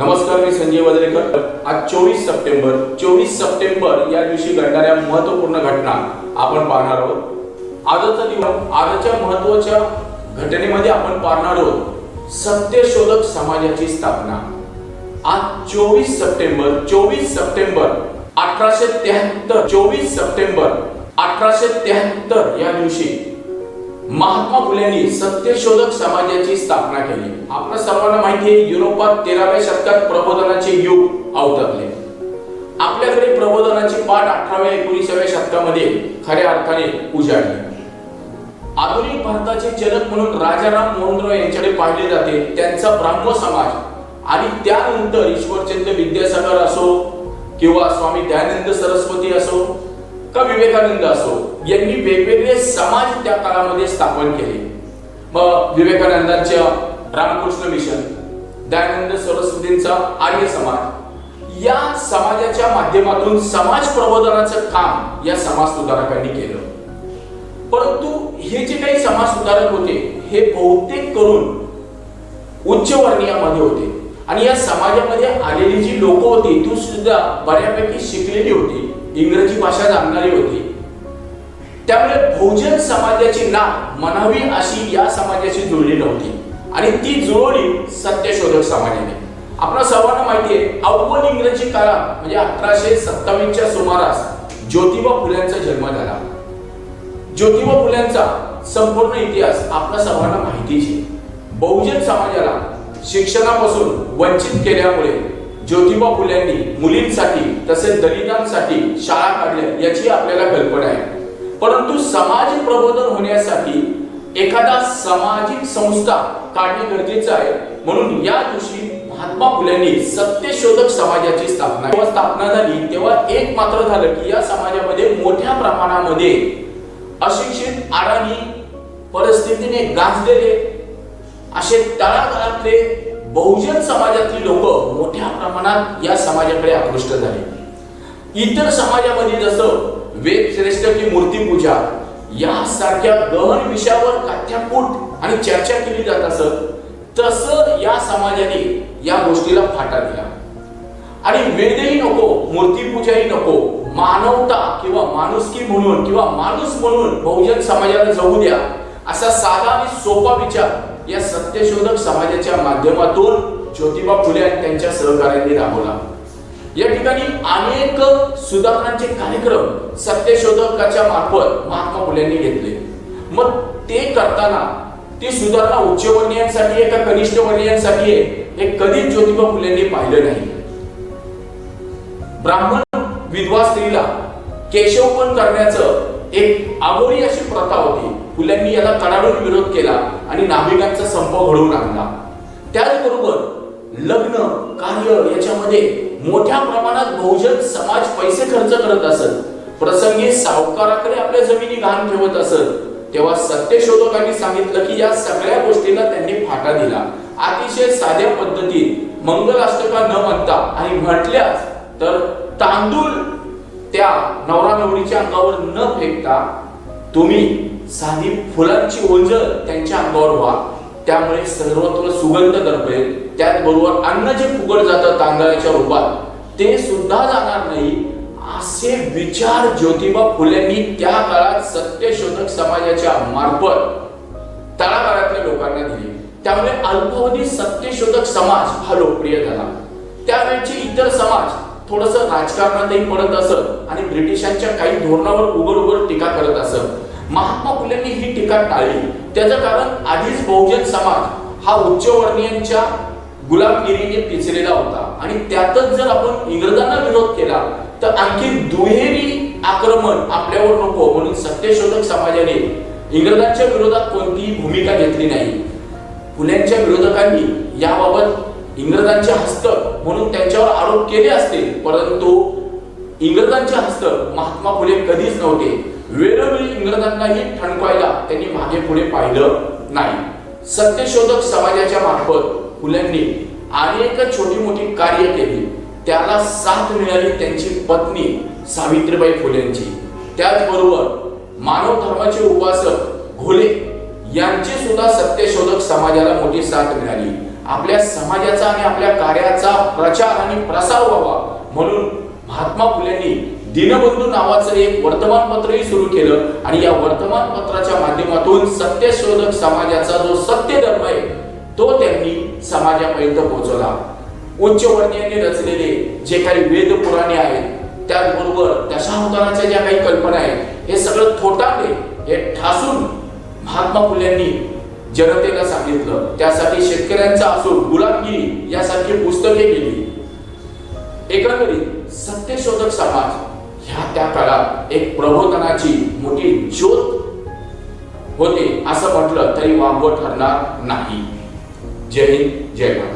नमस्कार मी संजय वदरेकर. आज चोवीस सप्टेंबर चोवीस सप्टेंबर या दिवशी घडणाऱ्या महत्त्वपूर्ण घटना आपण पाहणार आहोत. आजचा दिवस आजच्या महत्त्वाच्या घटनेमध्ये आपण पाहणार आहोत सत्यशोधक समाजाची स्थापना. आज चोवीस सप्टेंबर चोवीस सप्टेंबर अठराशे त्र्याहत्तर चोवीस सप्टेंबर अठराशे त्र्याहत्तर या दिवशी महात्मा फुलेंनी सत्यशोधक समाजाची स्थापना केली. आपल्या सर्वांना माहिती आहे युरोपात तेराव्या शतकात प्रबोधनाचे युग अवतरले. आपल्याकडे प्रबोधनाची पाठ अठराव्या एकोणीसाव्या शतकामध्ये खऱ्या अर्थाने उजाडली. आधुनिक भारताचे जनक म्हणून राजाराम मोहनराव यांच्याकडे पाहिले जाते. त्यांचा ब्राह्मण समाज आणि त्यानंतर ईश्वरचंद्र विद्यासागर असो किंवा स्वामी दयानंद सरस्वती असो का विवेकानंद असो यांनी वेगवेगळे समाज त्या काळामध्ये स्थापन केले. मग विवेकानंदांच्या रामकृष्ण मिशन दयानंद सरस्वतींचा आर्य समाज या समाजाच्या माध्यमातून समाज प्रबोधनाचं काम या समाज सुधारकांनी केलं. परंतु हे जे काही समाज सुधारक होते हे बहुतेक करून उच्च वर्णीयामध्ये होते. आणि या समाजामध्ये आलेली जी लोक होती ती सुद्धा बऱ्यापैकी शिकलेली होती. इंग्रजी भाषा जाणणारी होती. त्यामुळे बहुजन समाजाची नाव म्हणावी अशी या समाजाची जुळली नव्हती. आणि ती जुळवली सत्यशोधक समाजाने. आपल्या सर्वांना माहिती आहे अव्वल इंग्रजी काळात म्हणजे अठराशे सत्तावीसच्या सुमारास ज्योतिबा फुल्यांचा जन्म झाला. ज्योतिबा फुल्यांचा संपूर्ण इतिहास आपल्या सर्वांना माहितीच आहे. बहुजन समाजाला शिक्षणापासून वंचित केल्यामुळे ज्योतिबा फुल्यांनी मुलींसाठी तसेच दलितांसाठी शाळा काढल्या याची आपल्याला कल्पना आहे. परंतु समाज प्रबोधन होण्यासाठी एखादा सामाजिक संस्था काढणे गरजेचं आहे. म्हणून या दिवशी महात्मा फुल्यांनी सत्यशोधक समाजाची स्थापना जेव्हा स्थापना झाली तेव्हा एक मात्र झालं की या समाजामध्ये मोठ्या प्रमाणामध्ये अशिक्षित आडाणी परिस्थितीने गाजलेले असे तळागाळातले बहुजन समाजातली लोक मोठ्या प्रमाणात या समाजाकडे आकृष्ट झाले. इतर समाजामध्ये जसं वेद श्रेष्ठ की मूर्तीपूजा यासारख्या गहन विषयावर काठ्यापूट आणि चर्चा केली जात असत तसं या समाजाने या गोष्टीला फाटा दिला. आणि वेदही नको मूर्तीपूजाही नको मानवता किंवा माणुसकी म्हणून किंवा माणूस म्हणून बहुजन समाजाला जगू द्या असा साधा आणि सोपा विचार या सत्यशोधक समाजाच्या माध्यमातून ज्योतिबा फुले आणि त्यांच्या सहकार्यांनी राबवला. या ठिकाणी अनेक सुधारणांचे कार्यक्रम सत्यशोधकाच्या मार्फत महात्मा फुलेंनी घेतले. मग ते करताना ती सुधारणा उच्चवर्णीयांसाठी आहे का कनिष्ठ वर्णीयांसाठी आहे हे कधीच ज्योतिबा फुलेंनी पाहिलं नाही. ब्राह्मण विधवा स्त्रीला केशवपण करण्याचं एक आगोरी अशी प्रथा होती. फुल्यांनी याला कडाडून विरोध केला आणि नाभिकांचा संप घडवून आणला. त्याचबरोबर लग्न कार्य याच्यामध्ये मोठ्या प्रमाणात बहुजन समाज पैसे खर्च करत असत. प्रसंगी सावकाराकडे आपल्या जमिनी गहाण ठेवत असत. तेव्हा सत्यशोधकांनी सांगितलं की या सगळ्या गोष्टीला त्यांनी फाटा दिला. अतिशय साध्या पद्धतीत मंगलाष्टका न म्हणता आणि म्हटल्यास तर तांदूळ त्या नवरा नवरीच्या अंगावर न फेकता तुम्ही साधी फुलांची ओंजळ त्यांच्या अंगावर व्हा. त्यामुळे सर्वत्र सुगंध दरपेल त्याचबरोबर अन्न जे फुगड जातं तांदळाच्या रूपात ते सुद्धा जाणार नाही. असे विचार ज्योतिबा फुलेंनी त्या काळात सत्यशोधक समाजाच्या मार्फत तळागाळातल्या लोकांना दिली. त्यामुळे अल्पावधी सत्यशोधक समाज हा लोकप्रिय झाला. त्यावेळचे इतर समाज थोडस राजकारणातही पडत असत आणि ब्रिटिशांच्या काही धोरणावर उघड उघड टीका करत असत. महात्मा फुलेंनी ही टीका टाळली. त्याचं कारण आधीच बहुजन समाज हा उच्चवर्णीयांच्या गुलामगिरीने पिचलेला होता. आणि त्यातच जर आपण इंग्रजांना विरोध केला तर आणखी दुहेरी आक्रमण आपल्यावर नको म्हणून सत्यशोधक समाजाने इंग्रजांच्या विरोधात कोणतीही भूमिका घेतली नाही. फुल्यांच्या विरोधकांनी याबाबत इंग्रजांचे हस्त म्हणून त्यांच्यावर आरोप केले असते परंतु इंग्रजांचे हस्त महात्मा फुले कधीच नव्हते. वेळोवेळी इंग्रजांनाही ठणकवायला त्यांनी मागे पुढे पाहिलं नाही. सत्यशोधक समाजाच्या मार्फत फुल्यांनी अनेक छोटी मोठी कार्य केली. त्याला साथ मिळाली त्यांची पत्नी सावित्रीबाई फुलेंची त्याचबरोबर मानव धर्माचे उपासक घोले यांची सुद्धा सत्यशोधक समाजाला मोठी साथ मिळाली. आपल्या समाजाचा आणि आपल्या कार्याचा प्रचार आणि प्रसार व्हावा म्हणून महात्मा फुलेंनी दिनबंधू नावाचं एक वर्तमानपत्रही सुरू केलं आणि या वर्तमानपत्राच्या माध्यमातून सत्यशोधक समाजाचा जो सत्य धर्म आहे तो त्यांनी समाजापर्यंत पोहोचवला. उच्चवर्णीयांनी रचलेले जे काही वेद पुराणे आहेत त्याचबरोबर दशावताराच्या ज्या काही कल्पना आहेत हे सगळं थोटांडे हे ठासून महात्मा फुल्यांनी जनतेला सांगितलं. त्यासाठी शेतकऱ्यांचा असून गुलामगिरी यासारखी पुस्तके केली एकंदरीत सत्यशोधक समाज ह्या त्या काळात एक प्रबोधनाची मोठी ज्योत होते असं म्हटलं तरी वावगं ठरणार नाही. जय हिंद जय भारत.